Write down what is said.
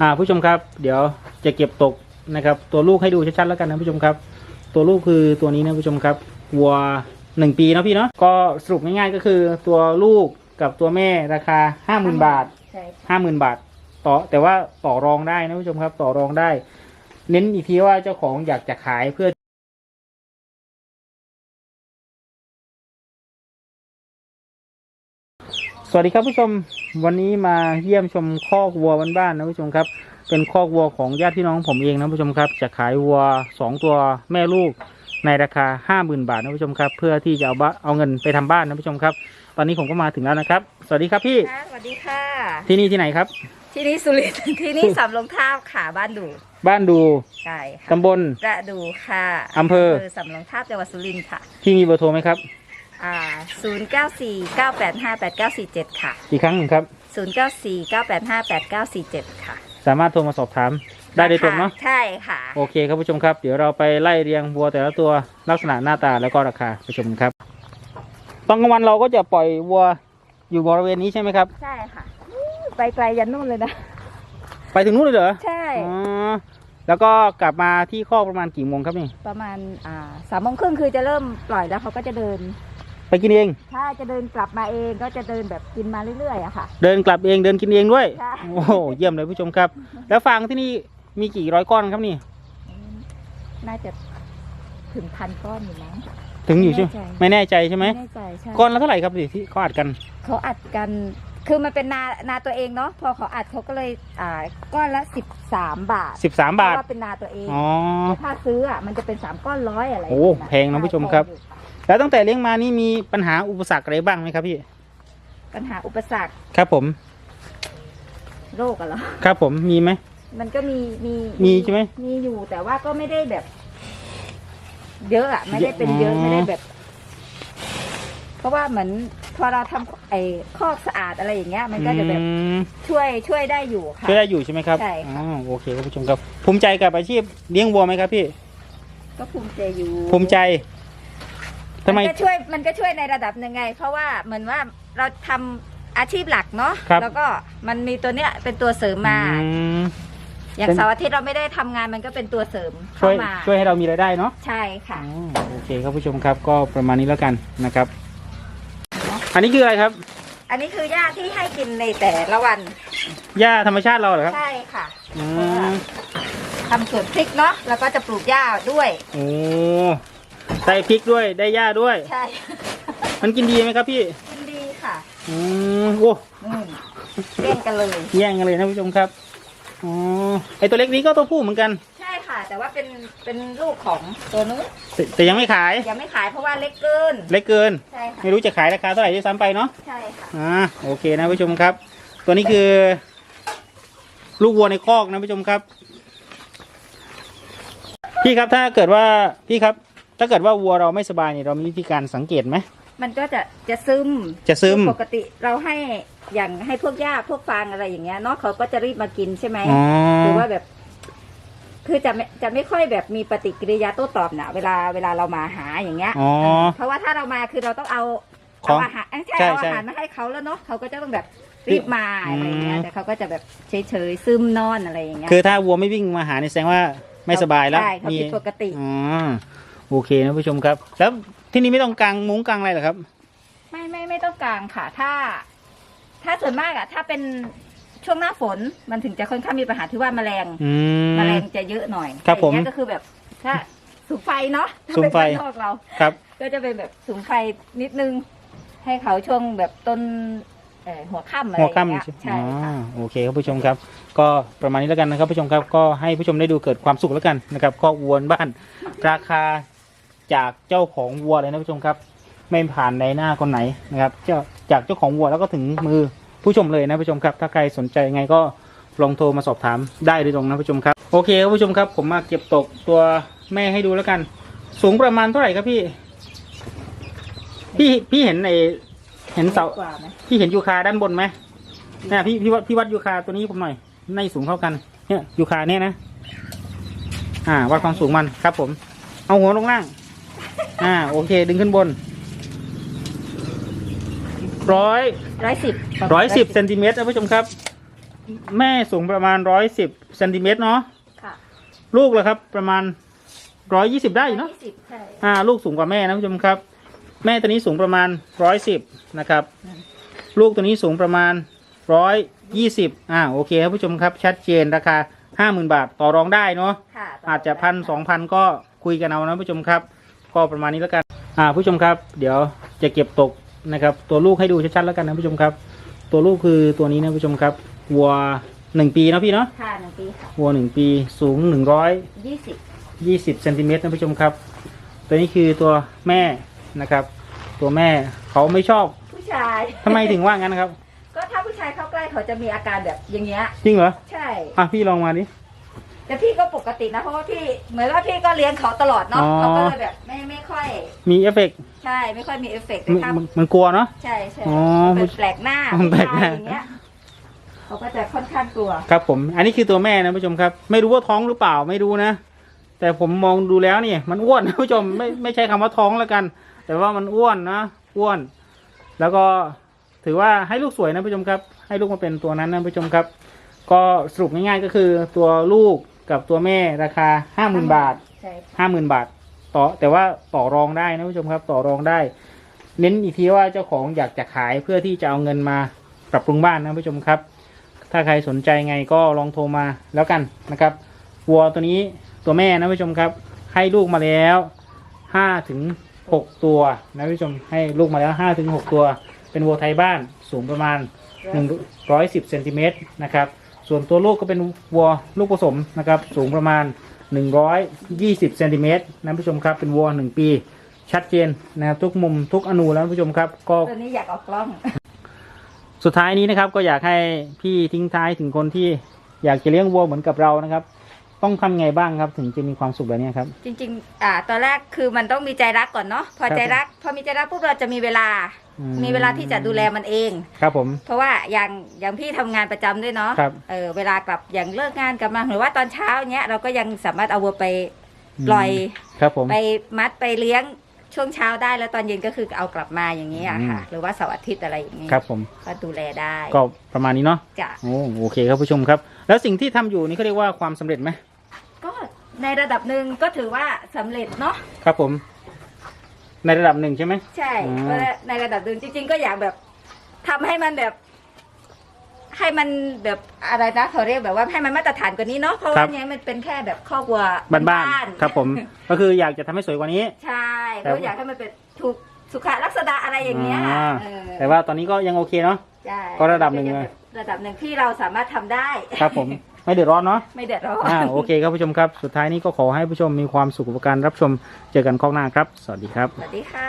อ่าผู้ชมครับ เดี๋ยวจะเก็บตกนะครับ ตัวลูกให้ดูชัดๆแล้วกันนะผู้ชมครับ ตัวลูกคือตัวนี้นะผู้ชมครับวัวหนึ่งปีนะพี่เนาะก็สรุปง่ายๆก็คือตัวลูกกับตัวแม่ราคาห้าหมื่นบาทใช่ห้าหมื่นบาท ต่อแต่ว่าต่อรองได้นะผู้ชมครับ ต่อรองได้ เน้นอีกทีว่าเจ้าของอยากจะขายเพื่อ สวัสดีครับผู้ชมวันนี้มาเยี่ยมชมคอกวัวบ้านๆนะผู้ชมครับ เป็นคอกวัวของญาติพี่น้องผมเองนะผู้ชมครับ จะขายวัวสองตัวแม่ลูกในราคาห้าหมื่นบาทนะผู้ชมครับ เพื่อที่จะเอาบ้าเอาเงินไปทำบ้านนะผู้ชมครับ ตอนนี้ผมก็มาถึงแล้วนะครับ สวัสดีครับพี่ค่ะสวัสดีค่ะ ที่นี่ที่ไหนครับ ที่นี่สุรินทร์ที่นี่สำโรงท่าบค่ะบ้านดู บ้านดูใช่ค่ะตำบลประดูค่ะอำเภอสำโรงท่าบจังหวัดสุรินทร์ค่ะที่มีเบอร์โทรไหมครับ อ่าศูนย์เก้าสี่เก้าแปดห้าแปดเก้าสี่เจ็ดค่ะอีกครั้งหนึ่งครับ ศูนย์เก้าสี่เก้าแปดห้าแปดเก้าสี่เจ็ดค่ะสามารถโทรมาสอบถามได้โดยตรงเนาะใช่ค่ะ โอเคครับผู้ชมครับ เดี๋ยวเราไปไล่เรียงวัวแต่ละตัวลักษณะหน้าตาแล้วก็ราคาไปชมกันครับ ตอนกลางวันเราก็จะปล่อยวัวอยู่บริเวณนี้ใช่ไหมครับ ใช่ค่ะ ไปไกลยันนู่นเลยนะ ไปถึงนู้นเลยเหรอ ใช่อ๋อแล้วก็กลับมาที่คอกประมาณกี่โมงครับนี่ ประมาณอ่าสามโมงครึ่งคือจะเริ่มปล่อยแล้วเขาก็จะเดิน ไปกินเอง ถ้าจะเดินกลับมาเองก็จะเดินแบบกินมาเรื่อยๆอะค่ะ เดินกลับเองเดินกินเองด้วยใช่โอ้โหเยี่ยมเลยผู้ชมครับ แล้วฟางที่นี่มีกี่ร้อยก้อนครับนี่ น่าจะถึงพันก้อนอยู่มั้ง ถึงอยู่ใช่ไหมไม่แน่ใจใช่ไหมไม่แน่ใจใช่ก้อนละเท่าไหร่ครับดิที่เขาอัดกัน เขาอัดกัน คือมันเป็นนานาตัวเองเนาะ พอเขาอัดเขาก็เลยอ่าก้อนละสิบสามบาทสิบสามบาท เพระว่าเป็นนาตัวเอง อ๋อแต่ถ้าซื้ออะมันจะเป็นสามก้อนร้อยอะไรโอ้แพงนะผู้ชมครับ แล้วตั้งแต่เลี้ยงมานี่มีปัญหาอุปสรรคอะไรบ้างไหมครับพี่ ปัญหาอุปสรรคครับผม โรคอะเหรอ ครับผมมีไหม มันก็มีมีมีใช่ไหมมีอยู่แต่ว่าก็ไม่ได้แบบ เยอะอะไม่ได้เป็นเยอะอ๋อ ไม่ได้แบบ เพราะว่าเหมือนพอเราทำไอ้คอกสะอาดอะไรอย่างเงี้ย มันก็จะแบบอืมช่วยช่วยได้อยู่ค่ะ ช่วยได้อยู่ใช่ไหมครับใช่อ๋ค่ะอโอเคครับผู้ชมครับ ภูมิใจกับอาชีพเลี้ยงวัวไหมครับพี่ ก็ภูมิใจอยู่ภูมิใจ ทำไม นก็ช่วยมันก็ช่วยในระดับหนึ่งไง เพราะว่าเหมือนว่าเราทำอาชีพหลักเนาะครับ แล้วก็มันมีตัวเนี้ยเป็นตัวเสริมมา อืมอย่างเป็นเสาร์อาทิตย์เราไม่ได้ทำงานมันก็เป็นตัวเสริมช่เข้าวยมาช่วยให้เรามีรายได้เนาะ ใช่ค่ะ อ๋อโอเคครับผู้ชมครับก็ประมาณนี้แล้วกันนะครับ อันนี้คืออะไรครับอันนี้คือหญ้าที่ให้กินในแต่ละวันหญ้าธรรมชาติเราเหรอครับใช่ค่ะอืมทำสวนพริกเนาะแล้วก็จะปลูกหญ้าด้วย โอ้ ได้พริกด้วยได้หญ้าด้วย ใช่ มันกินดีไหมครับพี่ กินดีค่ะ อืมโอ้อืมเล่นกันเลย แย่งกันเลยนะผู้ชมครับอ๋อไอตัวเล็กนี้ก็ตัวผู้เหมือนกัน ใช่ค่ะ แต่ว่าเป็นเป็นลูกของตัวนู้นแต่แต่ยังไม่ขาย ยังไม่ขายเพราะว่าเล็กเกิน เล็กเกิน ใช่ค่ะ ไม่รู้จะขายราคาเท่าไหร่ด้วยซ้ำไปเนาะใช่ค่ะ อ่าโอเคนะผู้ชมครับ ตัวนี้คือ ลูกวัวในคอกนะผู้ชมครับ พี่ครับถ้าเกิดว่าพี่ครับ ถ้าเกิดว่าวัวเราไม่สบายเนี่ยเรามีวิธีการสังเกตไหม มันก็จะจะซึมจะซึม ปกติเราให้อย่างให้พวกหญ้าพวกฟางอะไรอย่างเงี้ยเนาะเขาก็จะรีบมากินใช่ไหมอ๋อ หรือว่าแบบ คือจะไม่จะไม่ค่อยแบบมีปฏิกิริยาโต้ตอบนะเวลาเวลาเรามาหาอย่างเงี้ย อ๋อ เพราะว่าถ้าเรามาคือเราต้องเอาขอเอางอาหารเอ้ยใช่ใช่เอาใช่อาหารมาให้เขาแล้วเนาะเขาก็จะต้องแบบรีบมาอะไรอย่างเงี้ยอืมแต่เขาก็จะแบบเฉยๆซึมนอนอะไรอย่างเงี้ยคือถ้าวัวไม่วิ่งมาหาเนี่ยแสดงว่าไม่สบายแล้วใช่เขาผิดปกติ อ๋อ โอเคนะผู้ชมครับ แล้วที่นี่ไม่ต้องกางมุ้งกางอะไรเหรอครับ ไม่ไม่ไม่ต้องกลางค่ะ ถ้า ถ้าส่วนมากอะถ้าเป็นช่วงหน้าฝนมันถึงจะค่อนข้างมีปัญหาที่ว่าแมลงอืม แมลงจะเยอะหน่อยครับผมแต่อย่างเงี้ยก็คือแบบถ้าสูงไฟเนาะถ้าสูงไฟเป็นบ้านนอกเรา ครับ ก็จะเป็นแบบสูงไฟนิดนึง ให้เขาช่วงแบบต้นเอ่อหัวค่ำอะไรอหัวย่างเงี้ยค่ำใช่ค่ะอ๋อโอเคครับผู้ชมครับ ก็ประมาณนี้แล้วกันนะครับผู้ชมครับ ก็ให้ผู้ชมได้ดูเกิดความสุขแล้วกันนะครับก็วัวบ้าน ราคา จากเจ้าของวัวเลยนะผู้ชมครับ ไม่ผ่านในหน้าคนไหนนะครับเจ้าจากเจ้าของวัวแล้วก็ถึงมือผู้ชมเลยนะผู้ชมครับ ถ้าใครสนใจยังไงก็ลองโทรมาสอบถามได้โดยตรงนะผู้ชมครับโอเคครับผู้ชมครับ ผมมาเก็บตกตัวแม่ให้ดูแล้วกัน สูงประมาณเท่าไหร่ครับพี่ พี่พี่เห็นในเห็นเสาพี่เห็นยูคาด้านบนไหมนี่พี่พี่วัดพี่วัดยูคาตัวนี้ผมหน่อยในสูงเท่ากันเนี่ยยูคาเนี่ยนะ อ่า วัดความสูงมันครับผม เอาหัวลงล่าง อ่าโอเค ดึงขึ้นบนร้อยร้อยสิบร้อยสิบเซนติเมตรนะผู้ชมครับ แม่สูงประมาณร้อยสิบเซนติเมตรเนาะค่ะลูกเลยครับ ประมาณร้อยยี่สิบได้อยู่เนาะยี่สิบใช่อ่า ลูกสูงกว่าแม่นะผู้ชมครับ แม่ตัวนี้สูงประมาณร้อยสิบนะครับ ลูกตัวนี้สูงประมาณร้อยยี่สิบอ่าโอเคครับผู้ชมครับ ชัดเจนราคาห้าหมื่นบาทต่อรองได้เนาะค่ะอาจจะพันสองพันก็คุยกันเอานะผู้ชมครับ ก็ประมาณนี้แล้วกันอ่าผู้ชมครับ เดี๋ยวจะเก็บตกนะครับ ตัวลูกให้ดูชัดๆแล้วกันนะผู้ชมครับ ตัวลูกคือตัวนี้นะผู้ชมครับวัวหนึ่งปีเนาะพี่เนาะค่ะหนึ่งปีค่ะวัวหนึ่งปีสูงหนึ่งร้อยยี่สิบยี่สิบเซนติเมตรนะผู้ชมครับ ตัวนี้คือตัวแม่นะครับ ตัวแม่เขาไม่ชอบผู้ชายทำไมถึงว่างั้นครับ ก็ถ้าผู้ชายเข้าใกล้เขาจะมีอาการแบบอย่างเงี้ยจริงเหรอใช่ อะพี่ลองมาดิแต่พี่ก็ปกตินะเพราะว่าพี่เหมือนว่าพี่ก็เลี้ยงเขาตลอดเนาะอ๋อ เขาก็เลยแบบไม่ไม่ ค่อย มีเอฟเฟกต์ใช่ ไม่ค่อยมีเอฟเฟกต์มันแต่ถ้ามันมันกลัวเนาะ ใช่ใช่อ๋อแบบแปลกหน้ามันแปลกหน้าผู้ชยอย่างเงี้ยเขาก็จะค่อนข้างกลัว ครับผม อันนี้คือตัวแม่นะผู้ชมครับ ไม่รู้ว่าท้องหรือเปล่าไม่รู้นะ แต่ผมมองดูแล้วเนี่ย มันอ้วนนะผู้ชมไม่ไม่ใช่คำว่าท้องแล้วกัน แต่ว่ามันอ้วนนะอ้วน แล้วก็ถือว่าให้ลูกสวยนะผู้ชมครับ ให้ลูกมาเป็นตัวนั้นนะผู้ชมครับ ก็สรุปง่ายๆก็คือตัวลูกกับตัวแม่ราคาห้าหมื่นบาทใช่ห้าหมื่นบาท ต่อแต่ว่าต่อรองได้นะผู้ชมครับต่อรองได้ เน้นอีกทีว่าเจ้าของอยากจะขายเพื่อที่จะเอาเงินมาปรับปรุงบ้านนะผู้ชมครับ ถ้าใครสนใจไงก็ลองโทรมาแล้วกันนะครับวัวตัวนี้ตัวแม่นะผู้ชมครับ ให้ลูกมาแล้วห้าถึงหกตัวนะผู้ชมให้ลูกมาแล้วห้าถึงหกตัว เป็นวัวไทยบ้านสูงประมาณหนึ่งร้อยสิบเซนติเมตรนะครับ ส่วนตัวลูกก็เป็นวัวลูกผสมนะครับ สูงประมาณ 120เซนติเมตรนะผู้ชมครับเป็นวัวหนึ่งปี ชัดเจนนะครับทุกมุมทุกอนูแล้วผู้ชมครับก็ ตัวนี้อยากออกกล้อง สุดท้ายนี้นะครับก็อยากให้พี่ทิ้งท้ายถึงคนที่อยากจะเลี้ยงวัวเหมือนกับเรานะครับ ต้องทำไงบ้างครับถึงจะมีความสุขแบบนี้ครับ จริงๆ อ่า ตอนแรกคือมันต้องมีใจรักก่อนเนาะ พอครับใจรัก พอมีใจรักปุ๊บเราจะมีเวลา อืมีเวลาที่จะดูแลมันเอง ครับผม เพราะว่าอย่างอย่างพี่ทำงานประจำด้วยเนาะครับ เออเวลากลับอย่างเลิกงานกลับมาหรือว่าตอนเช้าเนี้ยเราก็ยังสามารถเอาวัวไปปล่อยครับผม ไปมัดไปเลี้ยงช่วงเช้าได้แล้วตอนเย็นก็คือเอากลับมาอย่างนี้อะค่ะ อืม หรือว่าเสาร์อาทิตย์อะไรอย่างนี้ครับผม ก็ดูแลได้ก็ประมาณนี้เนาะจะโอ้โอเคครับผู้ชมครับ แล้วสิ่งที่ทำอยู่นี่เขาเรียกว่าความสำเร็จไหมก็ในระดับหนึ่งก็ถือว่าสำเร็จเนาะ ครับผม ในระดับหนึ่งใช่ไหม ใช่อืมก็ในระดับหนึ่งจริง ๆ ก็อยากแบบทำให้มันแบบ ให้มันแบบอะไรนะเขาเรียกแบบว่าให้มันมาตรฐานกว่านี้เนาะเพราะว่าเนี้ยมันเป็นแค่แบบข้อกวัวบ้านๆครับผม ก็คืออยากจะทำให้สวยกว่านี้ ใช่แต่ก็อยากให้มันเป็นถูกสุขลักษณะอะไรอย่างเงี้ยอ่าเออแต่ว่าตอนนี้ก็ยังโอเคเนาะ ใช่ก็ระดับหนึ่งเลย ระดับหนึ่งที่เราสามารถทำได้ ครับผม ไม่เดือดร้อนเนาะไม่เดือดร้อนอ่าโอเคครับผู้ชมครับ สุดท้ายนี้ก็ขอให้ผู้ชมมีความสุขกับการรับชมเจอกันข้างหน้าครับ สวัสดีครับ สวัสดีค่ะ